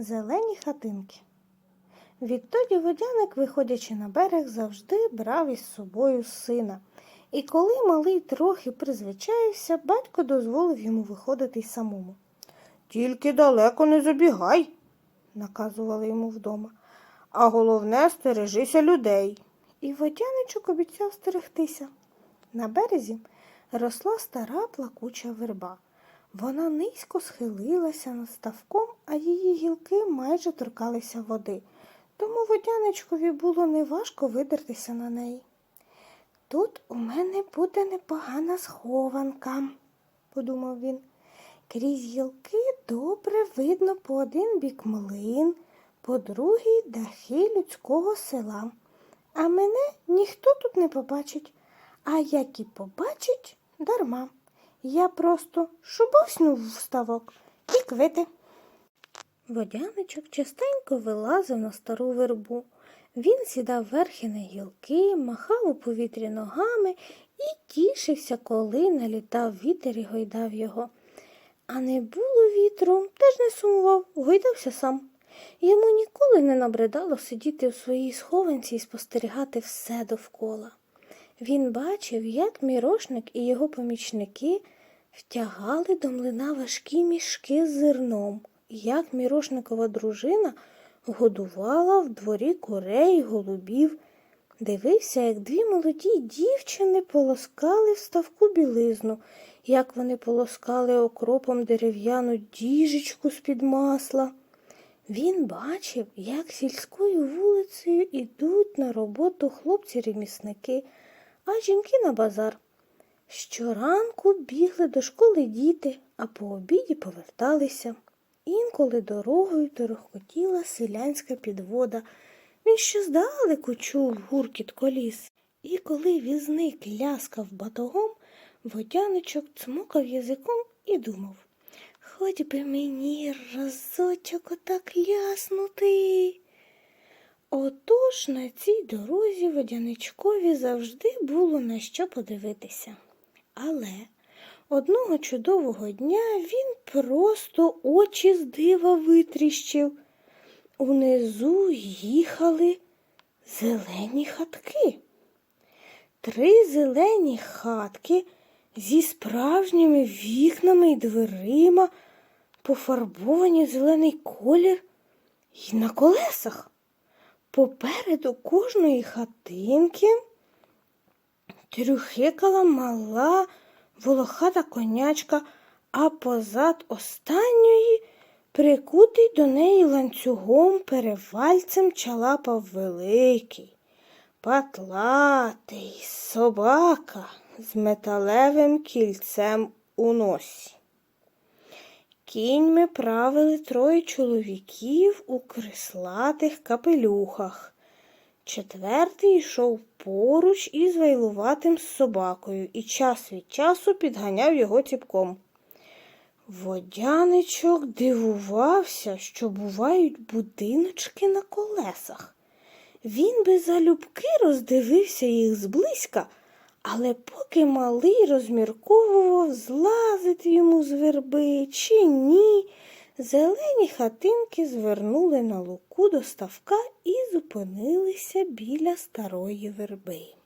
Зелені хатинки. Відтоді водяник, виходячи на берег, завжди брав із собою сина. І коли малий трохи призвичаївся, батько дозволив йому виходити й самому. Тільки далеко не забігай, наказували йому вдома. А головне, стережися людей. І водяничок обіцяв стерегтися. На березі росла стара плакуча верба. Вона низько схилилася над ставком, а її гілки майже торкалися води, тому водяничкові було неважко видертися на неї. Тут у мене буде непогана схованка, подумав він. Крізь гілки добре видно по один бік млин, по другий дахи людського села. А мене ніхто тут не побачить, а як і побачить, дарма. Я просто шубовснув в ставок і квити. Водяничок частенько вилазив на стару вербу. Він сідав верхи на гілки, махав у повітрі ногами і тішився, коли налітав вітер і гойдав його. А не було вітру, теж не сумував, гойдався сам. Йому ніколи не набридало сидіти в своїй схованці і спостерігати все довкола. Він бачив, як мірошник і його помічники втягали до млина важкі мішки з зерном, як мірошникова дружина годувала в дворі курей, голубів, дивився, як дві молоді дівчини полоскали в ставку білизну, як вони полоскали окропом дерев'яну діжечку з-під масла. Він бачив, як сільською вулицею ідуть на роботу хлопці-ремісники, а жінки на базар. Щоранку бігли до школи діти, а по обіді поверталися. Інколи дорогою торохкотіла селянська підвода. Він ще здалеку чув гуркіт коліс. І коли візник ляскав батогом, водяничок цмокав язиком і думав Хоч би мені разочок отак ляснути. Отож на цій дорозі водяничкові завжди було на що подивитися. Але одного чудового дня він просто очі з дива витріщив. Унизу їхали зелені хатки. Три зелені хатки зі справжніми вікнами і дверима, пофарбовані зелений колір і на колесах. Попереду кожної хатинки трюхикала мала волохата конячка, а позад останньої прикутий до неї ланцюгом перевальцем чалапав великий, патлатий собака з металевим кільцем у носі. Кіньми правили троє чоловіків у крислатих капелюхах. Четвертий йшов поруч із вайлуватим собакою і час від часу підганяв його ціпком. Водяничок дивувався, що бувають будиночки на колесах. Він би залюбки роздивився їх зблизька, але поки малий розмірковував, злазити йому з верби чи ні, зелені хатинки звернули на луку до ставка і зупинилися біля старої верби.